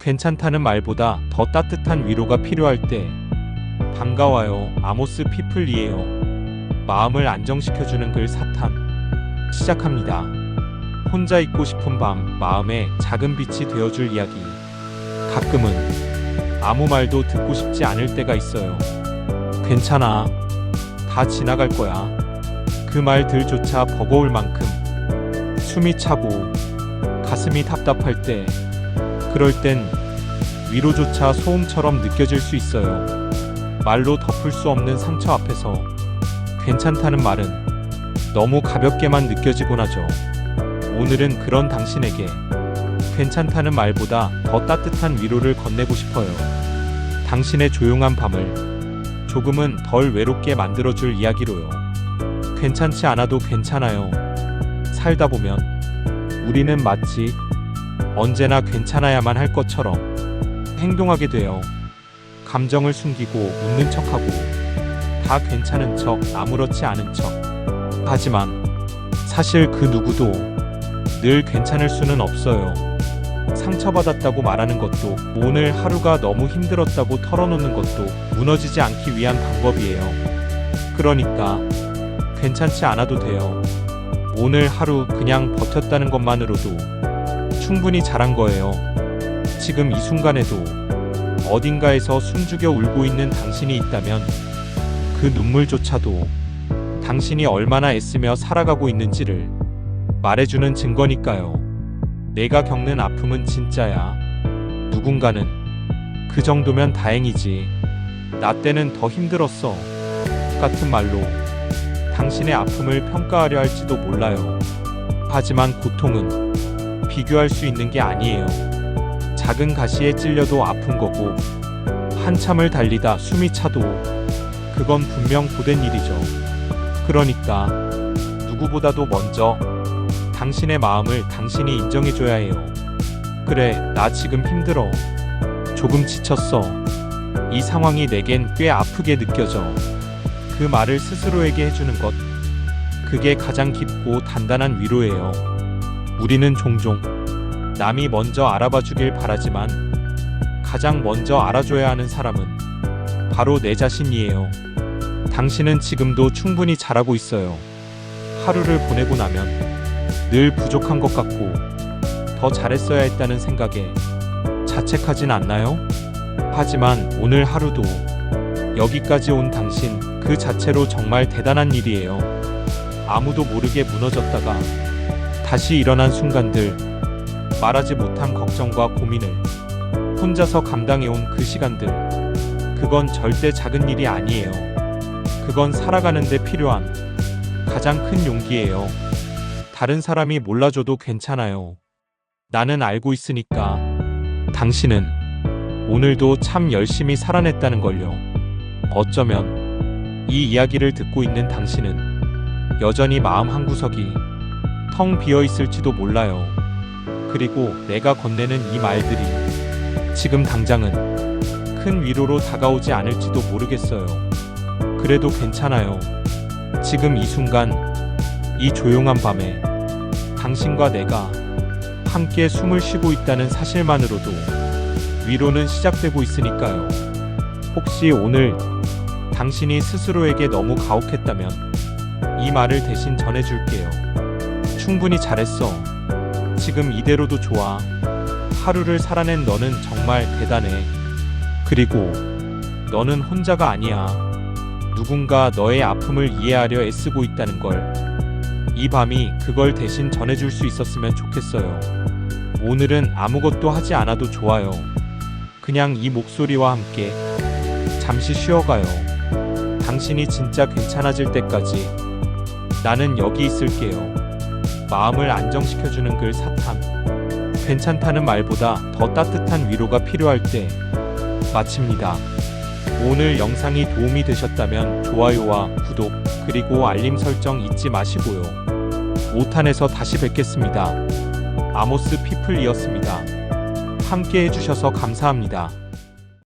괜찮다는 말보다 더 따뜻한 위로가 필요할 때 반가워요. 아모스 피플이에요. 마음을 안정시켜주는 글 사탄 시작합니다. 혼자 있고 싶은 밤 마음에 작은 빛이 되어줄 이야기. 가끔은 아무 말도 듣고 싶지 않을 때가 있어요. 괜찮아. 다 지나갈 거야. 그 말들조차 버거울 만큼 숨이 차고 가슴이 답답할 때 그럴 땐 위로조차 소음처럼 느껴질 수 있어요. 말로 덮을 수 없는 상처 앞에서 괜찮다는 말은 너무 가볍게만 느껴지곤 하죠. 오늘은 그런 당신에게 괜찮다는 말보다 더 따뜻한 위로를 건네고 싶어요. 당신의 조용한 밤을 조금은 덜 외롭게 만들어줄 이야기로요. 괜찮지 않아도 괜찮아요. 살다 보면 우리는 마치 언제나 괜찮아야만 할 것처럼 행동하게 돼요. 감정을 숨기고 웃는 척하고 다 괜찮은 척 아무렇지 않은 척. 하지만 사실 그 누구도 늘 괜찮을 수는 없어요. 상처받았다고 말하는 것도 오늘 하루가 너무 힘들었다고 털어놓는 것도 무너지지 않기 위한 방법이에요. 그러니까 괜찮지 않아도 돼요. 오늘 하루 그냥 버텼다는 것만으로도 충분히 잘한 거예요. 지금 이 순간에도 어딘가에서 숨죽여 울고 있는 당신이 있다면 그 눈물조차도 당신이 얼마나 애쓰며 살아가고 있는지를 말해주는 증거니까요. 내가 겪는 아픔은 진짜야. 누군가는 그 정도면 다행이지. 나 때는 더 힘들었어. 같은 말로 당신의 아픔을 평가하려 할지도 몰라요. 하지만 고통은 비교할 수 있는 게 아니에요. 작은 가시에 찔려도 아픈 거고 한참을 달리다 숨이 차도 그건 분명 고된 일이죠. 그러니까 누구보다도 먼저 당신의 마음을 당신이 인정해줘야 해요. 그래, 나 지금 힘들어. 조금 지쳤어. 이 상황이 내겐 꽤 아프게 느껴져. 그 말을 스스로에게 해주는 것. 그게 가장 깊고 단단한 위로예요. 우리는 종종 남이 먼저 알아봐 주길 바라지만 가장 먼저 알아줘야 하는 사람은 바로 내 자신이에요. 당신은 지금도 충분히 잘하고 있어요. 하루를 보내고 나면 늘 부족한 것 같고 더 잘했어야 했다는 생각에 자책하진 않나요? 하지만 오늘 하루도 여기까지 온 당신 그 자체로 정말 대단한 일이에요. 아무도 모르게 무너졌다가 다시 일어난 순간들 말하지 못한 걱정과 고민을 혼자서 감당해온 그 시간들 그건 절대 작은 일이 아니에요. 그건 살아가는데 필요한 가장 큰 용기예요. 다른 사람이 몰라줘도 괜찮아요. 나는 알고 있으니까. 당신은 오늘도 참 열심히 살아냈다는 걸요. 어쩌면 이 이야기를 듣고 있는 당신은 여전히 마음 한구석이 텅 비어 있을지도 몰라요. 그리고 내가 건네는 이 말들이 지금 당장은 큰 위로로 다가오지 않을지도 모르겠어요. 그래도 괜찮아요. 지금 이 순간, 이 조용한 밤에 당신과 내가 함께 숨을 쉬고 있다는 사실만으로도 위로는 시작되고 있으니까요. 혹시 오늘 당신이 스스로에게 너무 가혹했다면 이 말을 대신 전해줄게요. 충분히 잘했어. 지금 이대로도 좋아. 하루를 살아낸 너는 정말 대단해. 그리고 너는 혼자가 아니야. 누군가 너의 아픔을 이해하려 애쓰고 있다는 걸. 이 밤이 그걸 대신 전해줄 수 있었으면 좋겠어요. 오늘은 아무것도 하지 않아도 좋아요. 그냥 이 목소리와 함께 잠시 쉬어가요. 당신이 진짜 괜찮아질 때까지 나는 여기 있을게요. 마음을 안정시켜주는 글 사탄. 괜찮다는 말보다 더 따뜻한 위로가 필요할 때 마칩니다. 오늘 영상이 도움이 되셨다면 좋아요와 구독 그리고 알림 설정 잊지 마시고요. 5탄에서 다시 뵙겠습니다. 아모스 피플이었습니다. 함께 해주셔서 감사합니다.